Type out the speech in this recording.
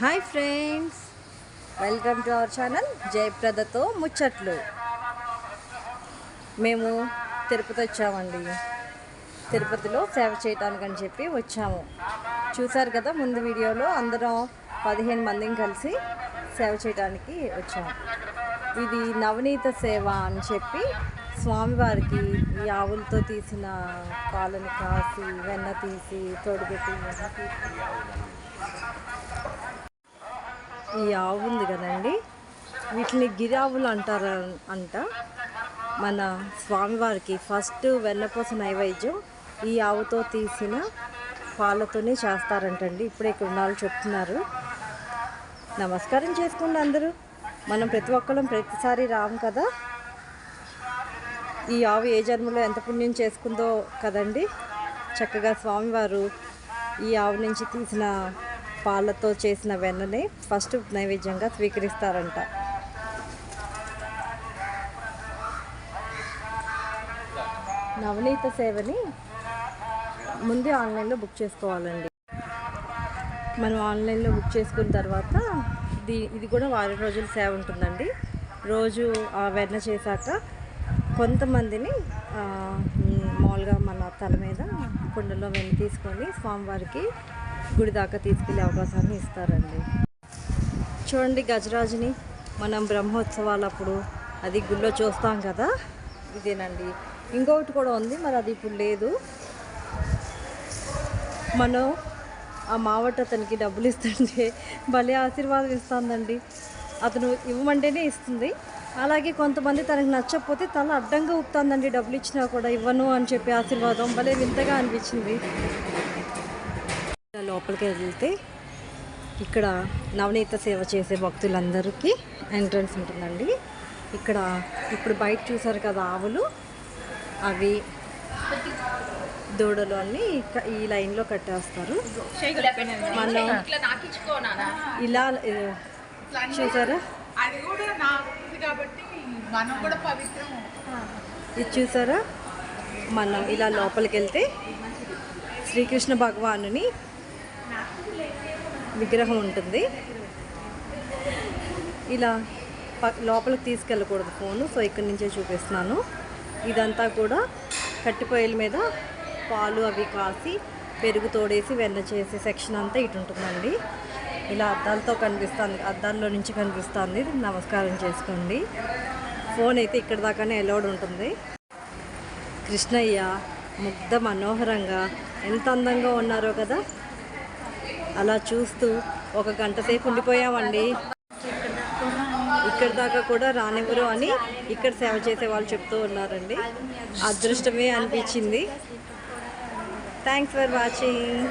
Hi friends welcome to our channel జయప్రదతో ముచ్చట్లు మేము తిరుపతి వచ్చామండి. తిరుపతిలో సేవ చేయటానికి అని చెప్పి వచ్చాము. చూసారు కదా ముందు వీడియోలో అందరం పదిహేను మందిని కలిసి సేవ చేయడానికి వచ్చాము ఇది నవనీత సేవ అని చెప్పి స్వామివారికి ఈ ఆవులతో తీసిన పాలను కాసి వెన్న తీసి తోడుపెట్టి ఈ ఆవు ఉంది కదండి. వీటిని గిరావులు అంటారు అంట. మన స్వామివారికి ఫస్ట్ వెన్నపూస నైవేద్యం ఈ ఆవుతో తీసిన పాలతోనే చేస్తారంటండి. ఇప్పుడే ఇక్కడ వాళ్ళు చెప్తున్నారు. నమస్కారం చేసుకోండి అందరూ. మనం ప్రతి ఒక్కరం ప్రతిసారి రాము కదా. ఈ ఆవు ఏ జన్మలో ఎంత పుణ్యం చేసుకుందో కదండి. చక్కగా స్వామివారు ఈ ఆవు నుంచి తీసిన పాలతో చేసిన వెన్నని ఫస్ట్ నైవేద్యంగా స్వీకరిస్తారంట. నవనీత సేవని ముందే ఆన్లైన్లో బుక్ చేసుకోవాలండి. మనం ఆన్లైన్లో బుక్ చేసుకున్న తర్వాత ఇది ఇది కూడా వారం రోజుల సేవ ఉంటుందండి. రోజు ఆ వెన్న చేశాక కొంతమందిని మామూలుగా మన తల మీద కుండలో వెన్న తీసుకొని స్వామివారికి గుడి దాకా తీసుకెళ్ళే అవకాశాన్ని ఇస్తారండి. చూడండి గజరాజుని మనం బ్రహ్మోత్సవాలప్పుడు అది గుళ్ళో చూస్తాం కదా ఇదేనండి. ఇంకొకటి కూడా ఉంది మరి అది ఇప్పుడు లేదు. మనం ఆ మావట అతనికి డబ్బులు ఇస్తుంటే భలే ఆశీర్వాదం ఇస్తుందండి. అతను ఇవ్వమంటేనే ఇస్తుంది. అలాగే కొంతమంది తనకు నచ్చకపోతే తల అడ్డంగా ఊపుతుందండి డబ్బులు ఇచ్చినా కూడా ఇవ్వను అని చెప్పి ఆశీర్వాదం. భలే వింతగా అనిపించింది. లోపలికి వెళ్తే ఇక్కడ నవనీత సేవ చేసే భక్తులందరికీ ఎంట్రన్స్ ఉంటుందండి. ఇక్కడ ఇప్పుడు బయట చూసారు కదా ఆవులు అవి దూడలు అన్ని ఈ లైన్లో కట్టేస్తారు. మనం ఇలా చూసారా? ఇది చూసారా? మనం ఇలా లోపలికి వెళ్తే శ్రీకృష్ణ భగవానుని విగ్రహం ఉంటుంది. ఇలా లోపలికి తీసుకెళ్ళకూడదు ఫోను. సో ఇక్కడి నుంచే చూపిస్తున్నాను. ఇదంతా కూడా కట్టి పొయ్యిల మీద పాలు అవి కాసి పెరుగు తోడేసి వెన్న చేసే సెక్షన్ అంతా ఇటు ఉంటుందండి. ఇలా అద్దాలతో కనిపిస్తుంది. అద్దాల్లో నుంచి కనిపిస్తుంది. నమస్కారం చేసుకోండి. ఫోన్ అయితే ఇక్కడ దాకానే అలౌడ్ ఉంటుంది. కృష్ణయ్య ముగ్ధ మనోహరంగా ఎంత అందంగా ఉన్నారో కదా. అలా చూస్తూ ఒక గంట సేపు ఉండిపోయామండి. ఇక్కడ దాకా కూడా రానివ్వరు అని ఇక్కడ సేవ చేసే వాళ్ళు చెప్తూ ఉన్నారండి. అదృష్టమే అనిపించింది. Thanks for watching